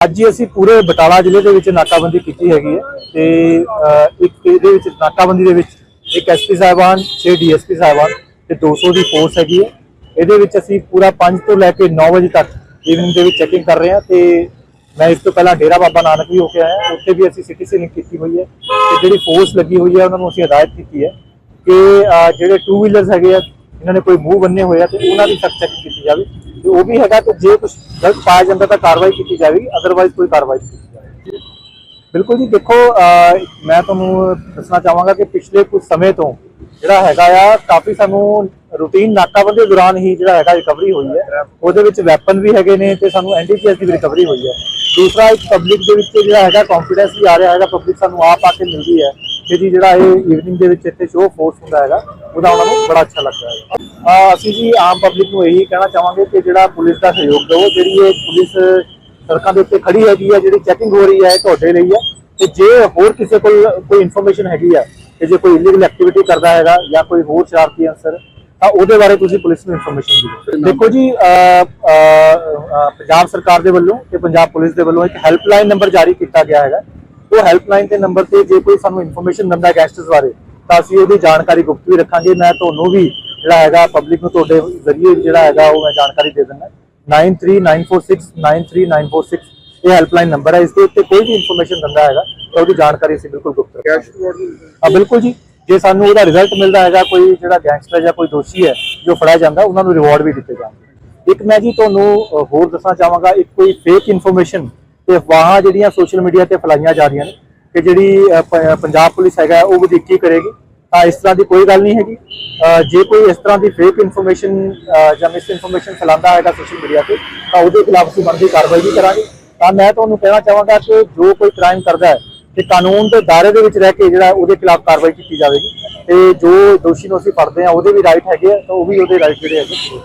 ਅੱਜ ਹੀ ਅਸੀਂ ਪੂਰੇ ਬਟਾਲਾ ਜ਼ਿਲ੍ਹੇ ਦੇ ਵਿੱਚ ਨਾਕਾਬੰਦੀ ਕੀਤੀ ਹੈਗੀ ਹੈ ਤੇ ਇੱਕ ਇਹਦੇ ਵਿੱਚ ਨਾਕਾਬੰਦੀ ਦੇ ਵਿੱਚ ਇੱਕ ਐਸਪੀ ਸਾਹਿਬਾਨ 6 ਡੀਐਸਪੀ ਸਾਹਿਬਾਨ ਤੇ 200 ਦੀ ਫੋਰਸ ਹੈਗੀ ਹੈ। ਇਹਦੇ ਵਿੱਚ ਅਸੀਂ ਪੂਰਾ 5 ਤੋਂ ਲੈ ਕੇ 9 ਵਜੇ ਤੱਕ ਈਵਨਿੰਗ ਦੇ ਵਿੱਚ ਚੈਕਿੰਗ ਕਰ ਰਹੇ ਹਾਂ ਤੇ ਮੈਂ ਇਸ ਤੋਂ ਪਹਿਲਾਂ ਡੇਰਾ ਬਾਬਾ ਨਾਨਕ ਵੀ ਹੋ ਕੇ ਆਇਆ। ਉੱਥੇ ਵੀ ਅਸੀਂ ਸਿਟੀ ਲਿੰਕ ਕੀਤੀ ਹੋਈ ਹੈ ਤੇ ਜਿਹੜੀ ਫੋਰਸ ਲੱਗੀ ਹੋਈ ਹੈ, ਉਹਨਾਂ ਨੂੰ ਅਸੀਂ ਹਦਾਇਤ ਕੀਤੀ ਹੈ ਕਿ ਜਿਹੜੇ ਟੂ ਵੀਲਰਸ ਹੈਗੇ ਆ, ਇਹਨਾਂ ਨੇ ਕੋਈ ਮੂੰਹ ਬੰਨੇ ਹੋਏ ਆ ਤੇ ਉਹਨਾਂ ਦੀ ਸਖਤ ਚੈਕਿੰਗ ਕੀਤੀ ਜਾਵੇ। ਤੇ ਉਹ ਵੀ ਹੈਗਾ ਤੇ ਜੇ ਕੁਝ ਗਲਤ ਪਾਇਆ ਜਾਂਦਾ ਤਾਂ ਕਾਰਵਾਈ ਕੀਤੀ ਜਾਵੇਗੀ ਅਦਰਵਾਈਜ਼ ਕੋਈ ਕਾਰਵਾਈ ਨਹੀਂ ਕੀਤੀ ਜਾਵੇਗੀ। ਬਿਲਕੁਲ ਜੀ, ਦੇਖੋ ਮੈਂ ਤੁਹਾਨੂੰ ਦੱਸਣਾ ਚਾਹਾਂਗਾ ਕਿ ਪਿਛਲੇ ਕੁਝ ਸਮੇਂ ਤੋਂ ਜਿਹੜਾ ਹੈਗਾ ਆ, ਕਾਫੀ ਸਾਨੂੰ ਰੂਟੀਨ ਨਾਕਾਬੰਦੀ ਦੌਰਾਨ ਹੀ ਜਿਹੜਾ ਹੈਗਾ ਰਿਕਵਰੀ ਹੋਈ ਹੈ। ਉਹਦੇ ਵਿੱਚ ਵੈਪਨ ਵੀ ਹੈਗੇ ਨੇ ਤੇ ਸਾਨੂੰ ਐਨਡੀਪੀਐਸ ਦੀ ਰਿਕਵਰੀ ਹੋਈ ਹੈ। ਦੂਸਰਾ, ਇੱਕ ਪਬਲਿਕ ਦੇ ਵਿੱਚ ਜਿਹੜਾ ਹੈਗਾ ਕੌਨਫੀਡੈਂਸ ਵੀ ਆ ਰਿਹਾ ਹੈਗਾ ਪਬਲਿਕ ਸਾਨੂੰ ਆਪ ਆ ਕੇ ਮਿਲਦੀ ਹੈ। ਕਿ ਜੀ ਜਿਹੜਾ ਇਹ ਈਵਨਿੰਗ ਦੇ ਵਿੱਚ ਇੱਥੇ ਸ਼ੋਅ ਫੋਰਸ ਹੁੰਦਾ ਹੈਗਾ, ਉਹਦਾ ਉਹਨਾਂ ਨੂੰ ਬੜਾ ਅੱਛਾ ਲੱਗਦਾ ਹੈ ਅਸੀਂ ਜੀ ਆਮ ਪਬਲਿਕ ਨੂੰ ਇਹੀ ਕਹਿਣਾ ਚਾਹਾਂਗੇ ਕਿ ਜਿਹੜਾ ਪੁਲਿਸ ਦਾ ਸਹਿਯੋਗ ਦਿਓ, ਜਿਹੜੀ ਇਹ ਪੁਲਿਸ ਸੜਕਾਂ ਦੇ ਉੱਤੇ ਖੜੀ ਹੈਗੀ ਹੈ, ਜਿਹੜੀ ਚੈਕਿੰਗ ਹੋ ਰਹੀ ਹੈ ਤੁਹਾਡੇ ਲਈ ਹੈ। ਤੇ ਜੇ ਹੋਰ ਕਿਸੇ ਕੋਲ ਕੋਈ ਇਨਫੋਰਮੇਸ਼ਨ ਹੈਗੀ ਹੈ ਕਿ ਜੇ ਕੋਈ ਇਲੀਗਲ ਐਕਟੀਵਿਟੀ ਕਰਦਾ ਹੈਗਾ ਜਾਂ ਕੋਈ ਹੋਰ ਸ਼ਰਾਰਤੀ ਅਨਸਰ, ਤਾਂ ਉਹਦੇ ਬਾਰੇ ਤੁਸੀਂ ਪੁਲਿਸ ਨੂੰ ਇਨਫੋਰਮੇਸ਼ਨ ਦਿਓ। ਦੇਖੋ ਜੀ ਪੰਜਾਬ ਸਰਕਾਰ ਦੇ ਵੱਲੋਂ ਤੇ ਪੰਜਾਬ ਪੁਲਿਸ ਦੇ ਵੱਲੋਂ ਇੱਕ ਹੈਲਪਲਾਈਨ ਨੰਬਰ ਜਾਰੀ ਕੀਤਾ ਗਿਆ ਹੈਗਾ। ਉਹ ਹੈਲਪਲਾਈਨ ਦੇ ਨੰਬਰ ਤੇ ਜੇ ਕੋਈ ਸਾਨੂੰ ਇਨਫੋਰਮੇਸ਼ਨ ਦਿੰਦਾ ਗੈਂਗਸਟਰਸ ਬਾਰੇ ਤਾਂ ਅਸੀਂ ਉਹਦੀ ਜਾਣਕਾਰੀ ਗੁਪਤ ਵੀ ਰੱਖਾਂਗੇ। ਮੈਂ ਤੁਹਾਨੂੰ ਵੀ ਜਿਹੜਾ ਹੈਗਾ ਪਬਲਿਕ ਨੂੰ ਤੁਹਾਡੇ ਜ਼ਰੀਏ ਜਿਹੜਾ ਹੈਗਾ ਉਹ ਮੈਂ ਜਾਣਕਾਰੀ ਦੇ ਦਿੰਦਾ। 9394693946 ਇਹ ਹੈਲਪਲਾਈਨ ਨੰਬਰ ਹੈ। ਇਸ ਦੇ ਉੱਤੇ ਕੋਈ ਵੀ ਇਨਫੋਰਮੇਸ਼ਨ ਦਿੰਦਾ ਹੈਗਾ ਤਾਂ ਉਹਦੀ ਜਾਣਕਾਰੀ ਅਸੀਂ ਬਿਲਕੁਲ ਗੁਪਤ ਰੱਖਾਂਗੇ। ਆ ਬਿਲਕੁਲ ਜੀ। ਜੇ ਸਾਨੂੰ ਉਹਦਾ ਰਿਜ਼ਲਟ ਮਿਲਦਾ ਹੈਗਾ ਕੋਈ ਜਿਹੜਾ ਗੈਂਗਸਟਰ ਜਾਂ ਕੋਈ ਦੋਸ਼ੀ ਹੈ ਜੋ ਫੜਿਆ ਜਾਂਦਾ ਉਹਨਾਂ ਨੂੰ ਰਿਵਾਰਡ ਵੀ ਦਿੱਤੇ ਜਾਣਗੇ ਇੱਕ ਮੈਂ ਜੀ ਤੁਹਾਨੂੰ ਹੋਰ ਦੱਸਣਾ ਚਾਹਾਂਗਾ। ਇੱਕ ਕੋਈ ਫੇਕ ਇਨਫੋਰਮੇਸ਼ਨ ਤੇ ਅਫਵਾਹਾਂ ਜਿਹੜੀਆਂ ਸੋਸ਼ਲ ਮੀਡੀਆ ਤੇ ਫੈਲਾਈਆਂ ਜਾ ਰਹੀਆਂ ਨੇ ਕਿ ਜਿਹੜੀ ਪੰਜਾਬ ਪੁਲਿਸ ਹੈਗਾ, ਉਹ ਵਧੀਕੀ ਕਰੇਗੀ। ਤਾਂ ਇਸ ਤਰ੍ਹਾਂ ਦੀ ਕੋਈ ਗੱਲ ਨਹੀਂ ਹੈਗੀ। ਜੇ ਕੋਈ ਇਸ ਤਰ੍ਹਾਂ ਦੀ ਫੇਕ ਇਨਫੋਰਮੇਸ਼ਨ ਜਾਂ ਮਿਸ ਇਨਫੋਰਮੇਸ਼ਨ ਫੈਲਾਉਂਦਾ ਹੈਗਾ ਸੋਸ਼ਲ ਮੀਡੀਆ ਤੇ, ਤਾਂ ਉਹਦੇ ਖਿਲਾਫ ਅਸੀਂ ਬਣਦੀ ਕਾਰਵਾਈ ਵੀ ਕਰਾਂਗੇ। ਤਾਂ ਮੈਂ ਤੁਹਾਨੂੰ ਕਹਿਣਾ ਚਾਹਾਂਗਾ ਕਿ ਜੋ ਕੋਈ ਕ੍ਰਾਈਮ ਕਰਦਾ ਹੈ, ਤੇ ਕਾਨੂੰਨ ਦੇ ਦਾਇਰੇ ਦੇ ਵਿੱਚ ਰਹਿ ਕੇ ਜਿਹੜਾ ਉਹਦੇ ਖਿਲਾਫ ਕਾਰਵਾਈ ਕੀਤੀ ਜਾਵੇਗੀ। ਤੇ ਜੋ ਦੋਸ਼ੀ ਨੂੰ ਅਸੀਂ ਫੜਦੇ ਆ ਉਹਦੇ ਵੀ ਰਾਈਟ ਹੈਗੇ ਆ, ਤਾਂ ਉਹ ਵੀ ਉਹਦੇ ਰਾਈਟ ਜਿਹੜੇ ਹੈਗੇ।